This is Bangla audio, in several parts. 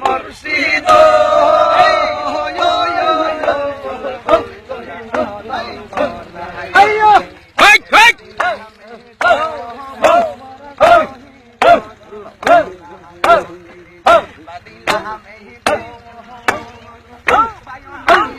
মুর্শিদ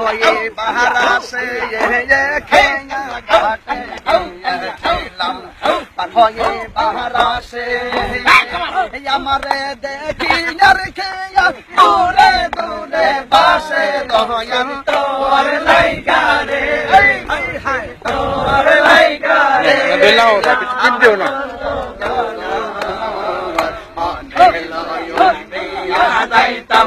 হয়ে বাহারা সে ये খেয়া ঘাটে খেলাম। হয়ে বাহারা সে আমারে দেখি আর খেয়া দূরে দূরে বাসে। দহয়ান তোর লাইগা রে তোর লাইগা রে দিলাও কিট দিও না। যাইতাম।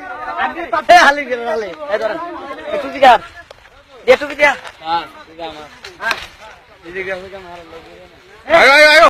হালি গেল হালি। এই ধরেন একটু দিকা একটু দিয়া আয় আয় আয়।